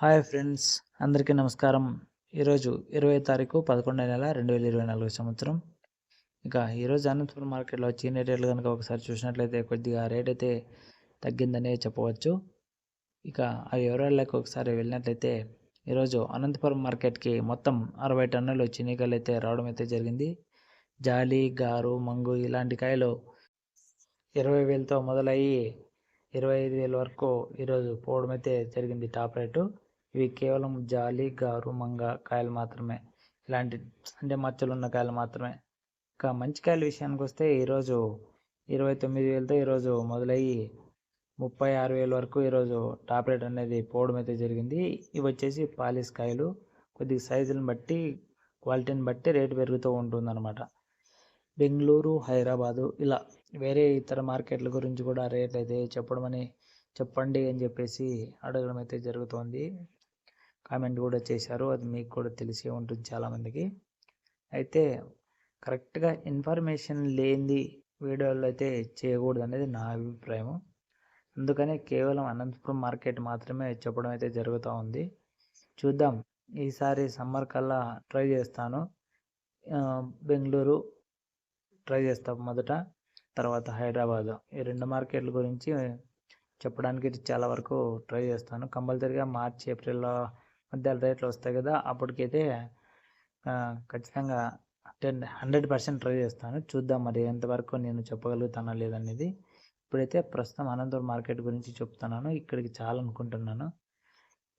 Hi friends అందరికీ నమస్కారం. ఈరోజు ఇరవై తారీఖు పదకొండవ నెల రెండు వేల ఇరవై నాలుగు సంవత్సరం. ఇక ఈరోజు అనంతపురం మార్కెట్లో చీనీ రేట్లు కనుక ఒకసారి చూసినట్లయితే కొద్దిగా రేట్ అయితే తగ్గిందనే చెప్పవచ్చు. ఇక ఆ వివరాల్లోకి ఒకసారి వెళ్ళినట్లయితే ఈరోజు అనంతపురం మార్కెట్కి మొత్తం అరవై టన్నులు చీనికాయలు అయితే రావడం అయితే జరిగింది. జాలి గారు మంగు ఇలాంటి కాయలు ఇరవై వేలతో మొదలయ్యి ఇరవై ఐదు వేల వరకు ఈరోజు పోవడం అయితే జరిగింది టాప్ రేటు. ఇవి కేవలం జాలి గారు మంగ కాయలు మాత్రమే. ఇలాంటి అంటే మచ్చలు ఉన్న కాయలు మాత్రమే. ఇంకా మంచి కాయల విషయానికి వస్తే ఈరోజు ఇరవై తొమ్మిది వేలతో ఈరోజు మొదలయ్యి ముప్పై ఆరు వేల వరకు ఈరోజు టాప్ రేట్ అనేది పోవడం అయితే జరిగింది. ఇవి వచ్చేసి పాలిస్ కాయలు. కొద్దిగా సైజులను బట్టి క్వాలిటీని బట్టి రేటు పెరుగుతూ ఉంటుందన్నమాట. బెంగళూరు హైదరాబాదు ఇలా వేరే ఇతర మార్కెట్ల గురించి కూడా రేట్ అయితే చెప్పడమని చెప్పండి అని చెప్పేసి అడగడం అయితే జరుగుతోంది. కామెంట్ కూడా చేశారు. అది మీకు కూడా తెలిసే ఉంటుంది చాలామందికి అయితే కరెక్ట్గా ఇన్ఫర్మేషన్ లేనిది వీడియోలు అయితే చేయకూడదు అనేది నా అభిప్రాయం అందుకనే కేవలం అనంతపురం మార్కెట్ మాత్రమే చెప్పడం అయితే జరుగుతూ ఉంది. చూద్దాం. ఈసారి సమ్మర్ కల్లా ట్రై చేస్తాను. బెంగళూరు ట్రై చేస్తాం మొదట. తర్వాత హైదరాబాద్. ఈ రెండు మార్కెట్ల గురించి చెప్పడానికి చాలా వరకు ట్రై చేస్తాను. కంపల్సరీగా మార్చి ఏప్రిల్లో మధ్యాహ్న రేట్లు వస్తాయి కదా అప్పటికైతే ఖచ్చితంగా టెన్ హండ్రెడ్ పర్సెంట్ ట్రై చేస్తాను. చూద్దాం మరి ఎంతవరకు నేను చెప్పగలుగుతానా లేదనేది. ఇప్పుడైతే ప్రస్తుతం అనంతపురం మార్కెట్ గురించి చెప్తున్నాను. ఇక్కడికి చాలా అనుకుంటున్నాను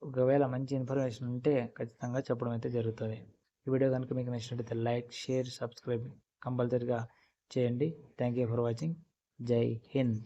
ఒకవేళ మంచి ఇన్ఫర్మేషన్ ఉంటే ఖచ్చితంగా చెప్పడం అయితే జరుగుతుంది. ఈ వీడియో కనుక మీకు నచ్చినట్లయితే లైక్ షేర్ సబ్స్క్రైబ్ కంపల్సరీగా చేయండి. Thank you for watching. Jai Hind.